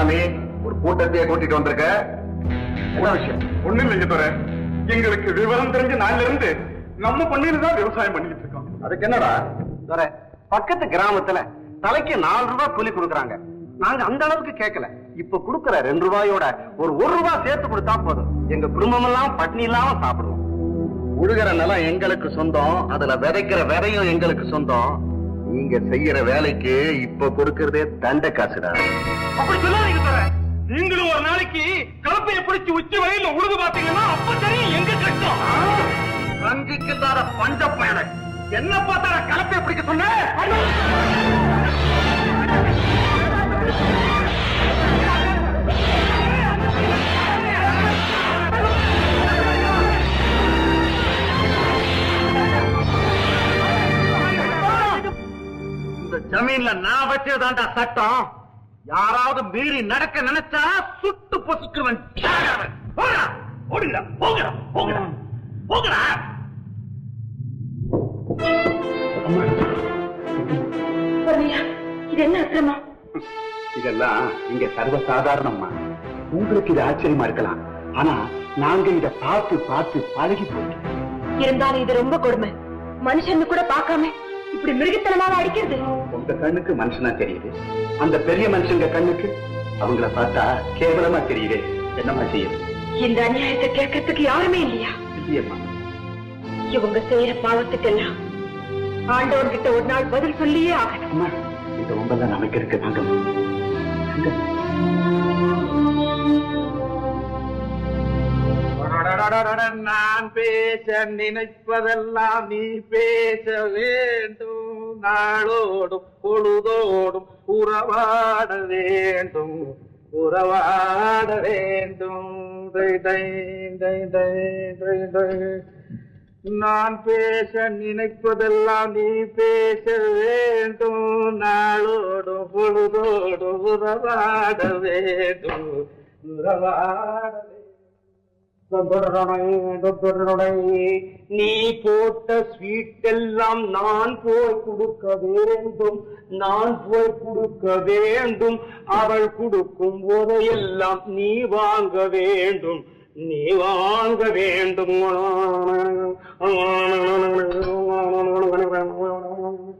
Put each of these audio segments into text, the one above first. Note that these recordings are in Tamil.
சாமி ஒரு கூட்டத்தையே கூட்டிட்டு வந்திருக்க. விஷயம்? ஒண்ணு துறை எங்களுக்கு விவரம் தெரிஞ்ச நாள்ல இருந்து நம்ம பண்ணையில தான் விவசாயம் பண்ணிட்டு இருக்கோம். அதுக்கு என்னடா? துரை, பக்கத்து கிராமத்துல தலைக்கு நாலு ரூபாய் கூலி கொடுக்கறாங்க. நாங்க அந்த அளவுக்கு கேட்கல இப்ப கொடுக்கற ரெண்டு ரூபாயோட ஒரு ஒரு ரூபாய் சேர்த்து கொடுத்தா போதும். எங்க குடும்பம் எல்லாம் பட்னி இல்லாம சாப்பிடுவோம். உழுகிற நிலம் எங்களுக்கு சொந்தம் அதுல விதைக்கிற விதையும் எங்களுக்கு சொந்தம். நீங்க செய்யற வேலைக்கு இப்ப கொடுக்கறதே தண்ட காசுடா. அப்படி சொல்லாதீங்க துறை நீங்களும் ஒரு நாளைக்கு கலப்பையை பிடிச்சு உச்சி வயல்ல உழுது பாத்தீங்கன்னா அப்ப தெரியும் எங்க கஷ்டம். ரஞ்சிக்கு இல்லாத பஞ்ச பயண. என்ன பார்த்தா கலப்பையை பிடிக்க சொன்ன? இந்த ஜமீன்ல நான் வச்சதாண்டா சட்டம். யாராவது மீறி நடக்க நினைச்சா சுட்டு பொசுக்குவன் போங்கடா போங்கடா போங்கடா பொன்னையா இது என்ன அக்கிரமம்? இதெல்லாம் இங்க சர்வ சாதாரணமா உங்களுக்கு இது ஆச்சரியமா இருக்கலாம். ஆனா நாங்க இத பார்த்து பார்த்து பழகி போயிட்டோம். இருந்தாலும் இது ரொம்ப கொடுமை. மனுஷன்னு கூட பார்க்காம இப்படி மிருகத்தனமாக அடிக்கிறது? உங்க கண்ணுக்கு மனுஷனா தெரியுது. அந்த பெரிய மனுஷங்க கண்ணுக்கு அவங்கள பார்த்தா கேவலமா தெரியுது. என்னமா செய்யுது இந்த அநியாயத்தை கேட்கறதுக்கு யாருமே இல்லையா? இல்லையம்மா. இவங்க செய்யற பாவத்துக்கெல்லாம் ஆண்டவர்கிட்ட ஒரு நாள் பதில் சொல்லியே ஆகணும். இந்த ஒன்பதாம் நமக்கு இருக்கு நாங்க நான் பேச நினைப்பதெல்லாம் நீ பேச வேண்டும் நாளோடும் பொழுதோடும் உறவாட வேண்டும். உறவாட வேண்டும். நான் பேச நினைப்பதெல்லாம் நீ பேச வேண்டும். நாளோடும் பொழுதோடும் உறவாட வேண்டும். உறவாட வேண்டும். நீ போட்ட ஸ்வீட் எல்லாம் நான் போய் கொடுக்க வேண்டும். நான் போய் கொடுக்க வேண்டும். அவள் கொடுக்கும் போதையெல்லாம் நீ வாங்க வேண்டும். நீ வாங்க வேண்டும்.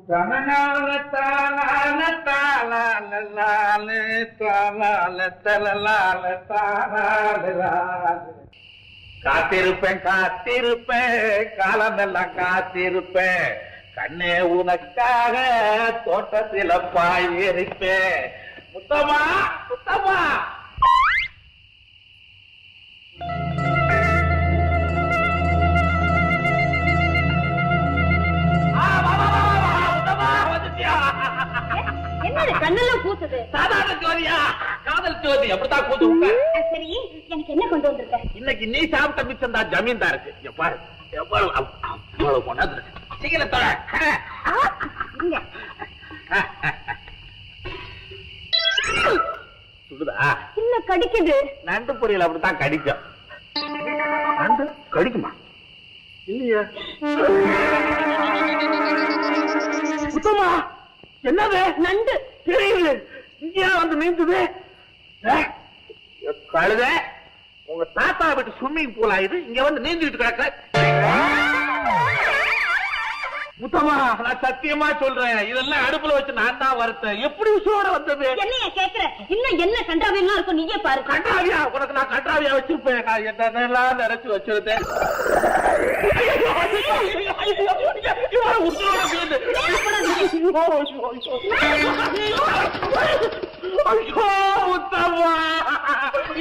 தனநாள தாளால தாளால லால தலலால காத்திருப்பேன் காத்திருப்பேன் காலமெல்லாம் காத்திருப்பேன். கண்ணே உனக்காக தோட்டத்தில பாய் எரிப்பேன். முத்தமா முத்தமா என்னது கண்ணெல்லாம் பூத்துது சாதாரண ஜோதியா? காதல் ஜோதி அப்படித்தான் கூத்து விட்டேன் சரி. எனக்கு என்ன கொண்டு வந்திருக்க? இன்னைக்கு நீ சாப்பிட்ட மிச்சம் தான் ஜமீன்தாருக்கு எப்பாரு எவ்வளவு அவ்- அவ்வளவு கொண்டாந்து இருக்கு. சீக்கிரம் தொட. இல்ல சுடுதா? இல்ல கடிக்குது? நண்டு பொரியல் அப்படித்தான் கடிக்கும். நண்டு கடிக்குமா? இல்லையா. சுத்தமா என்னது? நண்டு. தெரியுது. இங்கே வந்து நீந்துது கழுத. உங்க தாத்தா விட்டு ஸ்விம்மிங் பூல் ஆயுது இங்க வந்து நீந்திட்டு கிடக்க முத்தமா நான் சத்தியமா சொல்றேன். இதெல்லாம் அடுப்புல வச்சு நான் தான் வறுத்தேன். எப்படி உசுவோட வந்தது? என்னைய கேக்குற? இன்னும் என்ன கண்டாவியெல்லாம் இருக்கும் நீயே பாரு. கண்டாவியா உனக்கு நான் கண்டாவியா வச்சிருப்பேன். நான் என்னென்னலாம் நினைச்சு வச்சிருந்தேன்.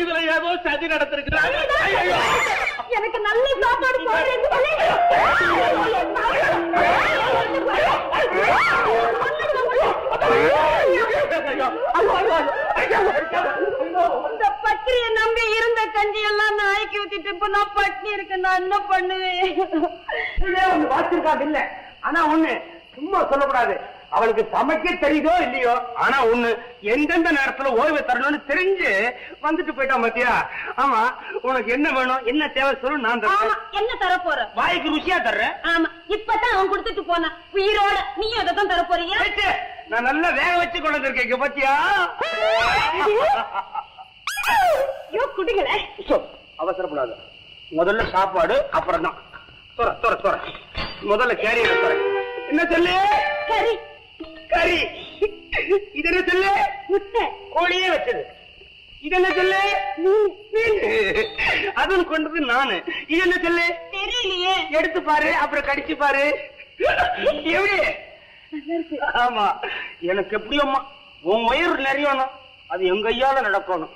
இதுல ஏதோ சதி நடந்திருக்கிறாங்க ஐயோ எனக்கு நல்ல சாப்பாடு இந்த பத்திரிய நம்பி இருந்த கஞ்சி எல்லாம் நாய்க்கு ஊத்திட்டு இப்ப நான் பட்னி இருக்கேன். நான் என்ன பண்ணுவேன்? வாசிருக்காது இல்ல. ஆனா ஒண்ணு சும்மா சொல்லக்கூடாது. அவளுக்கு சமைக்க தெரியுதோ இல்லையோ ஆனா ஒண்ணு எந்தெந்த நேரத்துல ஓய்வு தரணும்னு தெரிஞ்சு வந்துட்டு போயிட்டா மத்தியா ஆமா உனக்கு என்ன வேணும் என்ன தேவை சொல்லு நான் ஆமா தரேன் என்ன தர போற? வாய்க்கு ருசியா தர்றேன் ஆமா இப்பதான் அவன் கொடுத்துட்டு போனான். உயிரோட நீயும் அதை தான் தர போறீங்க. நான் நல்லா வேக வச்சு கொண்டு வந்திருக்கேன் பாத்தியா? ஐயோ குடிங்களே. சோ, அவசரப்படாத. முதல்ல சாப்பாடு அப்புறம் தான் தொற தொற தொற. முதல்ல தொற. என்ன சொல்லு? சரி கறி இது என்ன சொல்லு? முட்டை. கோழியே வச்சது. இது என்ன சொல்லு. அதுவும் கொண்டது நானு. இது என்ன சொல்லு? தெரியலையே. எடுத்து பாரு அப்புறம் கடிச்சு பாரு. எப்படி? ஆமா. எனக்கு எப்படி அம்மா உன் வயிறு நிறையணும். அது எங்க கையால நடக்கணும்.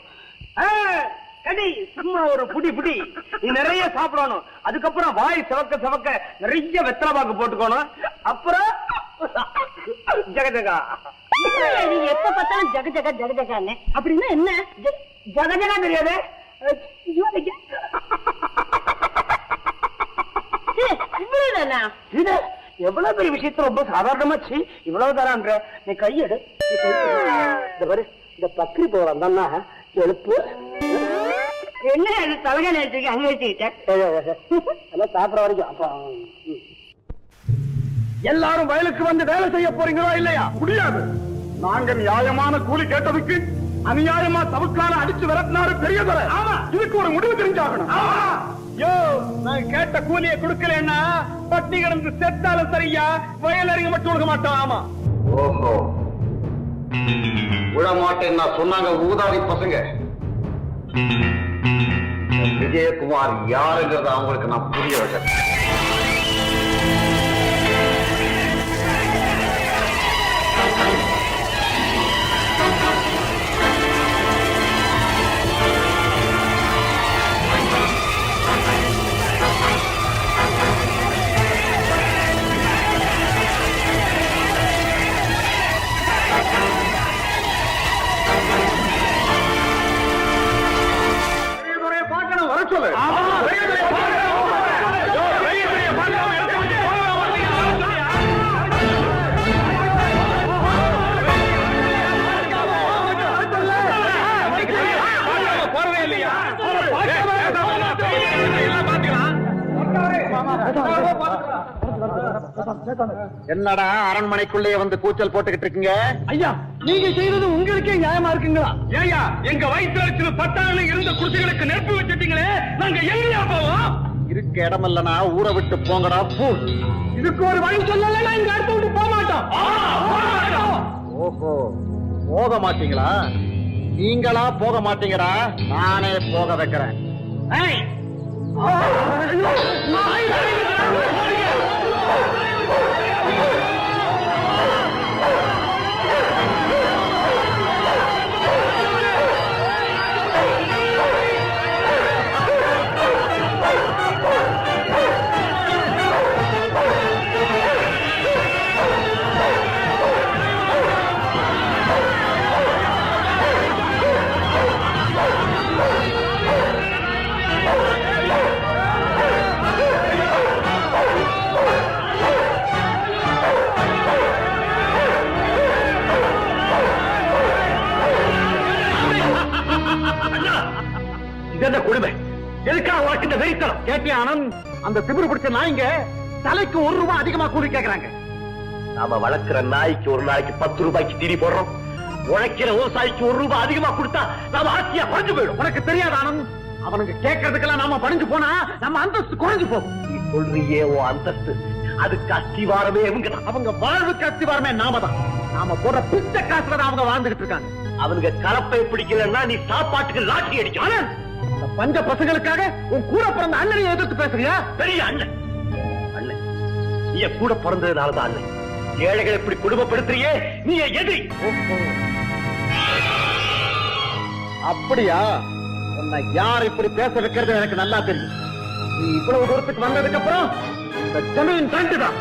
கடி சும்மா ஒரு புடி புடி. நீ நிறைய சாப்பிடணும். அதுக்கப்புறம் வாய் சிவக்க சிவக்க நிறைய வெத்தலை பாக்கு போட்டுக்கணும். அப்புறம் ஜெகஜகா நீங்க எப்ப பார்த்தாலும் ஜக ஜக ஜக ஜகான்னு. அப்படின்னா என்ன? ஜ- ஜெகஜகா தெரியாது? ஐயோ, ஐயா. எவ்வளவு பெரிய விஷயத்த ரொம்ப சாதாரணமாச்சு இவ்வளவு தரான்ற நீ கையெடு. இந்த பாரு இந்த பக்ரி போறான் தானா எழுப்பு. என்ன அது தலகாணி வச்சிருக்க அங்க வச்சுக்கிட்டேன் சாப்பிட வரைக்கும். அப்ப ம். எல்லாரும் வயலுக்கு வந்து வேலை செய்ய போறீங்களா இல்லையா? முடியாது. நாங்க நியாயமான கூலி கேட்டதுக்கு அநியாயமா தவுக்கால அடிச்சு விரட்டினாரு பெரிய தர இதுக்கு ஒரு முடிவு தெரிஞ்சாகணும். யோ நான் கேட்ட கூலியை கொடுக்கலன்னா பட்டி கிடந்து செத்தாலும் சரியா? வயலறிங்க மட்டும் கொடுக்க மாட்டோம் ஆமா. ஓஹோ. விட நான் சொன்னாங்க ஊதாரி பசங்க. விஜயகுமார் யாருங்கிறத அவங்களுக்கு நான் புரிய வைக்கிறேன் பார்க்கணும் வர என்னடா அரண்மனைக்குள்ளே வந்து கூச்சல் போட்டுக்கிட்டு இருக்கீங்க ஐயா நீங்க செய்தது உங்களுக்கே நியாயமா இருக்குங்களா ஏயா எங்க வயிற்றுல வச்சு பட்டாளி இருந்த குடிசைகளுக்கு நெருப்பு வச்சுட்டீங்களே நாங்க எங்கயா போவோம் இருக்க இடமல்லனா ஊரை விட்டு போங்கடா பூ இதுக்கு ஒரு வழி சொல்லலைன்னா இங்க அடுத்து விட்டு போக மாட்டோம் ஓஹோ போக மாட்டீங்களா நீங்களா போக மாட்டீங்கடா நானே போக வைக்கிறேன் ஏய். Oh, my God. எதுக்காக உனக்கு இந்த வெறித்தனம்? கேட்டியா ஆனந்த்? அந்த திமிரு பிடிச்ச நாய்ங்க தலைக்கு ஒரு ரூபாய் அதிகமா கூலி கேக்குறாங்க. நாம வளர்க்கிற நாய்க்கு ஒரு நாளைக்கு பத்து ரூபாய்க்கு திரி போடுறோம். உழைக்கிற விவசாயிக்கு ஒரு ரூபாய் அதிகமா கொடுத்தா நாம ஆட்சியா பறிஞ்சு போயிடும். உனக்கு தெரியாத ஆனந்த். அவனுக்கு கேட்கறதுக்கெல்லாம் நாம பணிஞ்சு போனா நம்ம அந்தஸ்து குறைஞ்சு போகும். நீ சொல்றியே ஓ அந்தஸ்து. அதுக்கு அஸ்திவாரமே இவங்க அவங்க வாழ்வுக்கு அஸ்திவாரமே நாம தான் நாம போடுற பிச்சை காசுல தான் அவங்க வாழ்ந்துகிட்டு இருக்காங்க. அவனுக்கு கலப்பை பிடிக்கலன்னா நீ சாப்பாட்டுக்கு லாட்டி அடிக்கும். பஞ்ச பசங்களுக்காக உன் கூட பிறந்த அண்ணனை எதிர்த்து பேசுறியா? பெரிய அண்ணன். அண்ணன். நீ கூட பிறந்ததுனாலதான் அண்ணன். ஏழைகளை இப்படி குடும்பப்படுத்துறியே? நீ எதிரி. அப்படியா? உன்னை யார் இப்படி பேச வைக்கிறது எனக்கு நல்லா தெரியும். நீ இவ்வளவு தூரத்துக்கு வந்ததுக்கு அப்புறம் இந்த ஜமீன் தண்டு தான்